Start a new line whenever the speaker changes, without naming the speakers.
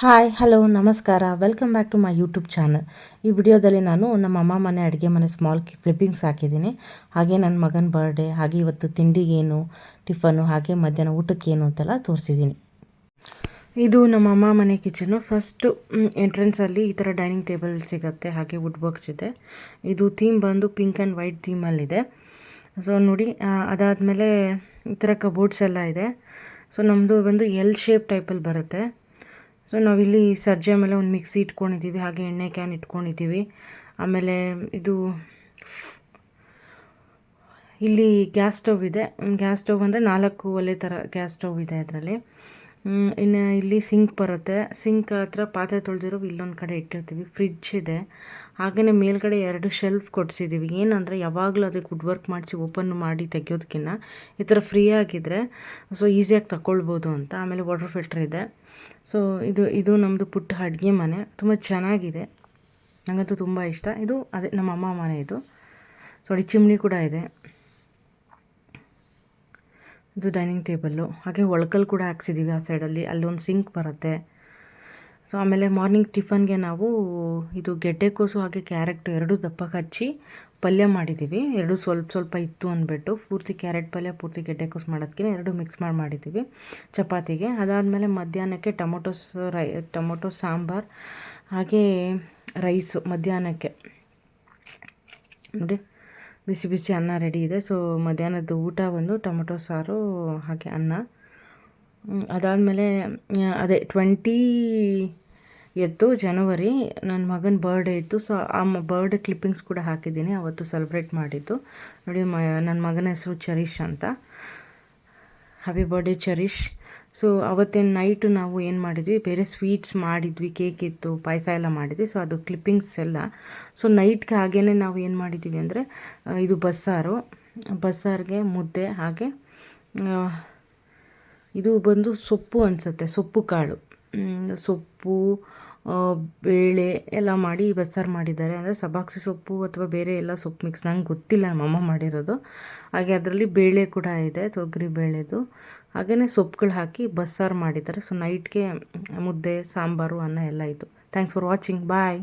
Hi hello ನಮಸ್ಕಾರ. Welcome back to my YouTube channel ಈ ವಿಡಿಯೋದಲ್ಲಿ ನಾನು ನಮ್ಮ ಅಮ್ಮ ಮನೆ ಅಡುಗೆ ಮನೆ ಸ್ಮಾಲ್ ಕ್ಲಿಪ್ಪಿಂಗ್ಸ್ ಹಾಕಿದ್ದೀನಿ. ಹಾಗೆ ನನ್ನ ಮಗನ ಬರ್ಡೇ ಹಾಗೆ ಇವತ್ತು ತಿಂಡಿಗೇನು ಟಿಫನು ಹಾಗೆ ಮಧ್ಯಾಹ್ನ ಊಟಕ್ಕೇನು ಅಂತೆಲ್ಲ ತೋರಿಸಿದ್ದೀನಿ. ಇದು ನಮ್ಮ ಅಮ್ಮ ಮನೆ ಕಿಚನು ಫಸ್ಟು ಎಂಟ್ರೆನ್ಸಲ್ಲಿ ಈ ಥರ ಡೈನಿಂಗ್ ಟೇಬಲ್ ಸಿಗುತ್ತೆ. ಹಾಗೆ ವುಡ್ ಬಾಕ್ಸ್ ಇದೆ. ಇದು ಥೀಮ್ ಬಂದು ಪಿಂಕ್ ಆ್ಯಂಡ್ ವೈಟ್ ಥೀಮಲ್ಲಿದೆ ಸೊ ನೋಡಿ ಅದಾದಮೇಲೆ ಈ ಥರ ಕಬೋರ್ಡ್ಸ್ ಎಲ್ಲ ಇದೆ. ಸೊ ನಮ್ಮದು ಬಂದು ಎಲ್ ಶೇಪ್ ಟೈಪಲ್ಲಿ ಬರುತ್ತೆ. ಸೊ ನಾವಿಲ್ಲಿ ಸಜ್ಜೆ ಮೇಲೆ ಒಂದು ಮಿಕ್ಸಿ ಇಟ್ಕೊಂಡಿದ್ದೀವಿ, ಹಾಗೆ ಎಣ್ಣೆ ಕ್ಯಾನ್ ಇಟ್ಕೊಂಡಿದ್ದೀವಿ. ಆಮೇಲೆ ಇದು ಇಲ್ಲಿ ಗ್ಯಾಸ್ ಸ್ಟವ್ ಇದೆ. ಗ್ಯಾಸ್ ಸ್ಟವ್ ಅಂದರೆ ನಾಲ್ಕು ಒಲೆ ಥರ ಗ್ಯಾಸ್ ಸ್ಟವ್ ಇದೆ ಅದರಲ್ಲಿ. ಇನ್ನು ಇಲ್ಲಿ ಸಿಂಕ್ ಬರುತ್ತೆ. ಸಿಂಕ್ ಹತ್ರ ಪಾತ್ರೆ ತೊಳೆದಿರೋ ಇಲ್ಲೊಂದು ಕಡೆ ಇಟ್ಟಿರ್ತೀವಿ. ಫ್ರಿಡ್ಜ್ ಇದೆ. ಹಾಗೆಯೇ ಮೇಲ್ಗಡೆ ಎರಡು ಶೆಲ್ಫ್ ಕೊಡಿಸಿದ್ದೀವಿ ಏನಂದರೆ ಯಾವಾಗಲೂ ಅದಕ್ಕೆ ವುಡ್ ವರ್ಕ್ ಮಾಡಿಸಿ ಓಪನ್ ಮಾಡಿ ತೆಗಿಯೋದಕ್ಕಿಂತ ಈ ಥರ ಫ್ರೀ ಆಗಿದ್ದರೆ ಸೊ ಈಸಿಯಾಗಿ ತಗೊಳ್ಬೋದು ಅಂತ. ಆಮೇಲೆ ವಾಟರ್ ಫಿಲ್ಟರ್ ಇದೆ. ಸೊ ಇದು ಇದು ನಮ್ಮದು ಪುಟ್ಟ ಅಡುಗೆ ಮನೆ. ತುಂಬ ಚೆನ್ನಾಗಿದೆ. ನನಗಂತೂ ತುಂಬ ಇಷ್ಟ. ಇದು ಅದೇ ನಮ್ಮ ಅಮ್ಮ ಮನೆ ಇದು. ಸೊ ಚಿಮ್ನಿ ಕೂಡ ಇದೆ. ಇದು ಡೈನಿಂಗ್ ಟೇಬಲ್ಲು ಹಾಗೆ ಒಳಕಲ್ ಕೂಡ ಹಾಕ್ಸಿದ್ದೀವಿ ಆ ಸೈಡಲ್ಲಿ ಅಲ್ಲೊಂದು ಸಿಂಕ್ ಬರುತ್ತೆ. ಸೊ ಆಮೇಲೆ ಮಾರ್ನಿಂಗ್ ಟಿಫನ್ಗೆ ನಾವು ಇದು ಗೆಡ್ಡೆಕೋಸು ಹಾಗೆ ಕ್ಯಾರೆಟ್ ಎರಡು ದಪ್ಪ ಹಚ್ಚಿ ಪಲ್ಯ ಮಾಡಿದ್ದೀವಿ ಎರಡು ಸ್ವಲ್ಪ ಸ್ವಲ್ಪ ಇತ್ತು ಅಂದ್ಬಿಟ್ಟು ಪೂರ್ತಿ ಕ್ಯಾರೆಟ್ ಪಲ್ಯ, ಪೂರ್ತಿ ಗೆಡ್ಡೆಕೋಸು ಮಾಡೋದಕ್ಕೆ ಎರಡು ಮಿಕ್ಸ್ ಮಾಡಿ ಮಾಡಿದ್ದೀವಿ ಚಪಾತಿಗೆ. ಅದಾದಮೇಲೆ ಮಧ್ಯಾಹ್ನಕ್ಕೆ ಟೊಮೊಟೊಸ್ ರೈ, ಟೊಮೊಟೊ ಸಾಂಬಾರು, ಹಾಗೆ ರೈಸು ಮಧ್ಯಾಹ್ನಕ್ಕೆ. ನೋಡಿ ಬಿಸಿ ಬಿಸಿ ಅನ್ನ ರೆಡಿ ಇದೆ. ಸೊ ಮಧ್ಯಾಹ್ನದ ಊಟ ಬಂದು ಟೊಮೊಟೊ, ಸಾರು, ಹಾಗೆ ಅನ್ನ. ಅದಾದಮೇಲೆ ಅದೇ ಟ್ವೆಂಟಿ ಎತ್ತು ಜನವರಿ ನನ್ನ ಮಗನ ಬರ್ಡೇ ಇತ್ತು. ಸೊ ಆ ಬರ್ಡೇ ಕ್ಲಿಪ್ಪಿಂಗ್ಸ್ ಕೂಡ ಹಾಕಿದ್ದೀನಿ. ಅವತ್ತು ಸೆಲೆಬ್ರೇಟ್ ಮಾಡಿದ್ದು. ನೋಡಿ, ಮ ನನ್ನ ಮಗನ ಹೆಸರು ಚರೀಶ್ ಅಂತ. Happy birthday Charish. ಸೊ ಅವತ್ತಿನ ನೈಟು ನಾವು ಏನು ಮಾಡಿದ್ವಿ? ಬೇರೆ ಸ್ವೀಟ್ಸ್ ಮಾಡಿದ್ವಿ ಕೇಕ್ ಇತ್ತು, ಪಾಯಸ ಎಲ್ಲ ಮಾಡಿದ್ವಿ. ಸೊ ಅದು ಕ್ಲಿಪ್ಪಿಂಗ್ಸ್ ಎಲ್ಲ. ಸೊ ನೈಟ್ಗೆ ಹಾಗೇ ನಾವು ಏನು ಮಾಡಿದ್ದೀವಿ ಅಂದರೆ ಇದು ಬಸ್ಸಾರು. ಬಸ್ಸಾರಿಗೆ ಮುದ್ದೆ, ಹಾಗೆ ಇದು ಬಂದು ಸೊಪ್ಪು ಅನಿಸುತ್ತೆ. ಸೊಪ್ಪು ಕಾಳು. ಸೊಪ್ಪು ಬೇಳೆ ಎಲ್ಲ ಮಾಡಿ ಬಸ್ಸಾರು ಮಾಡಿದ್ದಾರೆ. ಅಂದರೆ ಸಬಾಕ್ಸಿ ಸೊಪ್ಪು ಅಥವಾ ಬೇರೆ ಎಲ್ಲ ಸೊಪ್ಪು ಮಿಕ್ಸ್ ನಂಗೆ ಗೊತ್ತಿಲ್ಲ ನಮ್ಮಮ್ಮ ಮಾಡಿರೋದು. ಹಾಗೆ ಅದರಲ್ಲಿ ಬೇಳೆ ಕೂಡ ಇದೆ, ತೊಗರಿ ಬೇಳೆದು. ಹಾಗೆಯೇ ಸೊಪ್ಪುಗಳು ಹಾಕಿ ಬಸ್ಸಾರು ಮಾಡಿದ್ದಾರೆ. ಸೊ ನೈಟ್ಗೆ ಮುದ್ದೆ, ಸಾಂಬಾರು, ಅನ್ನ ಎಲ್ಲ ಇತ್ತು ಥ್ಯಾಂಕ್ಸ್ ಫಾರ್ ವಾಚಿಂಗ್ ಬಾಯ್